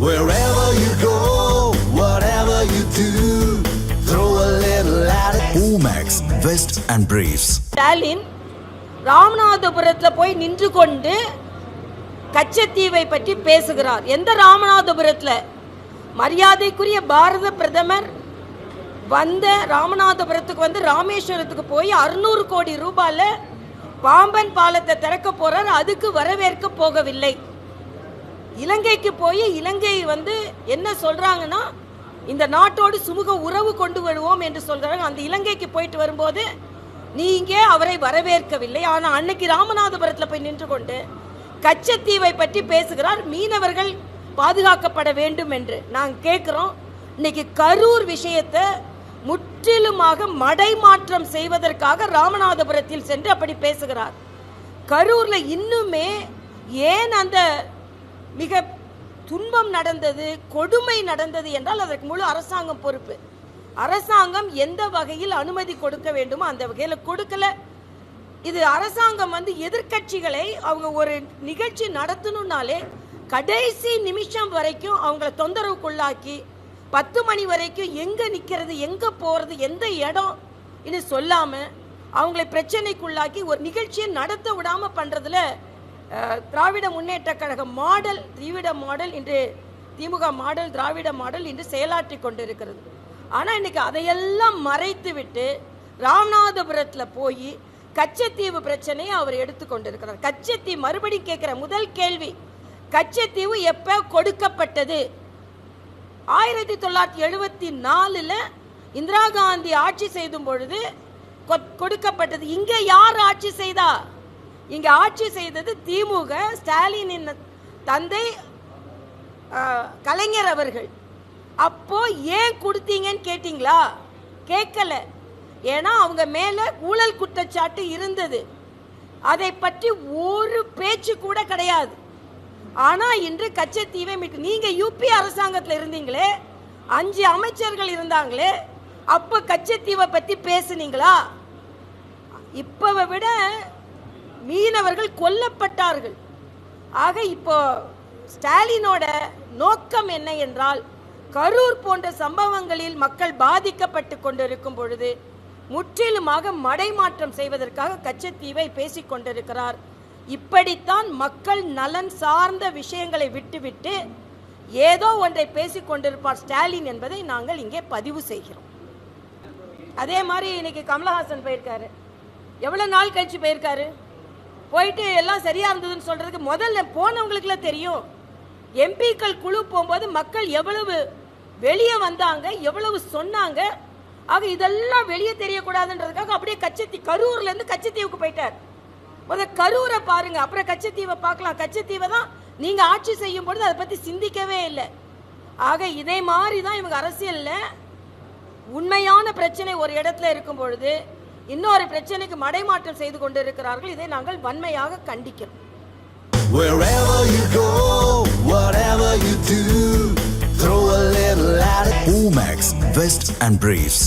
Wherever you go, whatever you do, throw a little at it. Omax, Vest and Briefs. Stalin ராமநாதபுரத்தில் போய் நின்று கொண்டு கச்சத்தீவை பற்றி பேசுகிறார் எந்த ராமநாதபுரத்தில் மரியாதைக்குரிய பாரத பிரதமர் வந்த ராமநாதபுரத்துக்கு வந்து ராமேஸ்வரத்துக்கு போய் அறுநூறு கோடி ரூபாயில் பாம்பன் பாலத்தை திறக்க போறார் அதுக்கு வரவேற்க போகவில்லை இலங்கைக்கு போய் இலங்கை வந்து என்ன சொல்கிறாங்கன்னா இந்த நாட்டோடு சுமூக உறவு கொண்டு வருவோம் என்று சொல்கிறாங்க அந்த இலங்கைக்கு போயிட்டு வரும்போது நீங்க அவரை வரவேற்கவில்லை. ஆனால் அன்னைக்கு ராமநாதபுரத்தில் போய் நின்று கொண்டு கச்சத்தீவை பற்றி பேசுகிறார். மீனவர்கள் பாதுகாக்கப்பட வேண்டும் என்று. நாங்கள் கேட்குறோம் இன்னைக்கு கரூர் விஷயத்தை முற்றிலுமாக மடைமாற்றம் செய்வதற்காக ராமநாதபுரத்தில் சென்று அப்படி பேசுகிறார். கரூரில் இன்னுமே ஏன் அந்த மிக துன்பம் நடந்தது கொடுமை நடந்தது என்றால் அதற்கு முழு அரசாங்கம் பொறுப்பு. அரசாங்கம் எந்த வகையில் அனுமதி கொடுக்க வேண்டுமோ அந்த வகையில் கொடுக்கல. இது அரசாங்கம் வந்து எதிர்க்கட்சிகளை அவங்க ஒரு நிகழ்ச்சி நடத்தணும்னாலே கடைசி நிமிஷம் வரைக்கும் அவங்கள தொந்தரவுக்குள்ளாக்கி பத்து மணி வரைக்கும் எங்கே நிற்கிறது எங்கே போகிறது எந்த இடம் இன்னும் சொல்லாமல் அவங்களை பிரச்சனைக்குள்ளாக்கி ஒரு நிகழ்ச்சியை நடத்த விடாமல் பண்ணுறதுல திராவிட முன்னேற்ற கழக மாடல் திராவிட மாடல் இன்று திமுக மாடல் திராவிட மாடல் இன்று செயலாற்றி கொண்டிருக்கிறது. ஆனால் இன்னைக்கு அதையெல்லாம் மறைத்து விட்டு ராமநாதபுரத்தில் போய் கச்சத்தீவு பிரச்சனையை அவர் எடுத்துக்கொண்டிருக்கிறார் கச்சத்தீவு மறுபடியும் கேட்குற முதல் கேள்வி கச்சத்தீவு எப்போ கொடுக்கப்பட்டது? ஆயிரத்தி தொள்ளாயிரத்தி எழுபத்தி நாலில் இந்திரா காந்தி ஆட்சி செய்தும் பொழுது கொடுக்கப்பட்டது. இங்கே யார் ஆட்சி செய்தா? இங்க ஆட்சி செய்தது திமுக ஸ்டாலினின் தந்தை கலைஞர் அவர்கள். அப்போ ஏன் கொடுத்தீங்கன்னு கேட்டிங்களா? கேட்கல. ஏன்னா அவங்க மேல ஊழல் குற்றச்சாட்டு இருந்தது. அதை பற்றி ஒரு பேச்சு கூட கிடையாது. ஆனா இன்று கச்சத்தீவை மீட்டு நீங்க யூபி அரசாங்கத்தில் இருந்தீங்களே அஞ்சு அமைச்சர்கள் இருந்தாங்களே அப்ப கச்சத்தீவை பத்தி பேசுனீங்களா? இப்பவை விட மீனவர்கள் கொல்லப்பட்டார்கள். ஆக இப்போ ஸ்டாலினோட நோக்கம் என்ன என்றால் கரூர் போன்ற சம்பவங்களில் மக்கள் பாதிக்கப்பட்டு கொண்டிருக்கும் பொழுது முற்றிலுமாக மடைமாற்றம் செய்வதற்காக கச்சத்தீவை பேசிக் கொண்டிருக்கிறார். இப்படித்தான் மக்கள் நலன் சார்ந்த விஷயங்களை விட்டுவிட்டு ஏதோ ஒன்றை பேசிக் கொண்டிருப்பார் ஸ்டாலின் என்பதை நாங்கள் இங்கே பதிவு செய்கிறோம். அதே மாதிரி இன்னைக்கு கமலஹாசன் போயிருக்காரு. எவ்வளவு நாள் கழிச்சு போயிருக்காரு? போயிட்டு எல்லாம் சரியா இருந்ததுன்னு சொல்றதுக்கு முதல்ல போனவங்களுக்குலாம் தெரியும். எம்பிக்கள் குழு போகும்போது மக்கள் எவ்வளவு வெளியே வந்தாங்க எவ்வளவு சொன்னாங்க. ஆக இதெல்லாம் வெளியே தெரியக்கூடாதுன்றதுக்காக அப்படியே கச்சத்தீ கரூர்ல இருந்து கச்சத்தீவுக்கு போயிட்டார். முத கரூரை பாருங்க அப்புறம் கச்சத்தீவை பார்க்கலாம். கச்சத்தீவை தான் நீங்க ஆட்சி செய்யும் பொழுது அதை பத்தி சிந்திக்கவே இல்லை. ஆக இதே மாதிரி தான் இவங்க அரசியல்ல உண்மையான பிரச்சனை ஒரு இடத்துல இருக்கும் பொழுது இன்னொரு பிரச்சனைக்கு மடைமாற்றம் செய்து கொண்டிருக்கிறார்கள் இதை நாங்கள் வன்மையாக கண்டிக்கிறோம். Omax, Vest and Briefs.